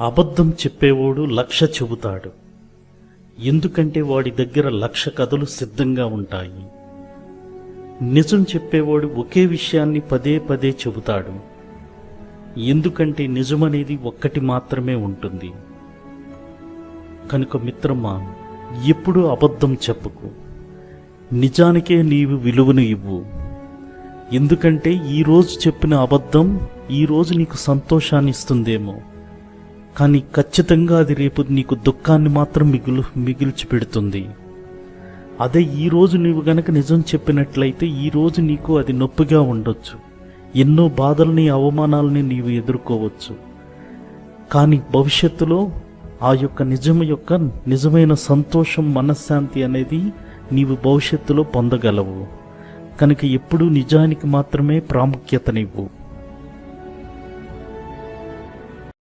అబద్ధం చెప్పేవాడు లక్ష చెబుతాడు. ఎందుకంటే వాడి దగ్గర లక్ష కథలు సిద్ధంగా ఉంటాయి. నిజం చెప్పేవాడు ఒకే విషయాన్ని పదే పదే చెబుతాడు. ఎందుకంటే నిజమనేది ఒక్కటి మాత్రమే ఉంటుంది. కనుక మిత్రమా ఎప్పుడూ అబద్ధం చెప్పకు. నిజానికే నీవు విలువను ఇవ్వు. ఎందుకంటే ఈరోజు చెప్పిన అబద్ధం ఈరోజు నీకు సంతోషాన్ని ఇస్తుందేమో కానీ ఖచ్చితంగా అది రేపు నీకు దుఃఖాన్ని మాత్రం మిగులు మిగిల్చి పెడుతుంది అదే ఈరోజు నీవు గనక నిజం చెప్పినట్లయితే ఈరోజు నీకు అది నొప్పిగా ఉండొచ్చు. ఎన్నో బాధల్ని అవమానాలని నీవు ఎదుర్కోవచ్చు. కానీ భవిష్యత్తులో ఆ యొక్క నిజం యొక్క నిజమైన సంతోషం మనశ్శాంతి అనేది నీవు భవిష్యత్తులో పొందగలవు. కనుక ఎప్పుడూ నిజానికి మాత్రమే ప్రాముఖ్యతనివ్వు.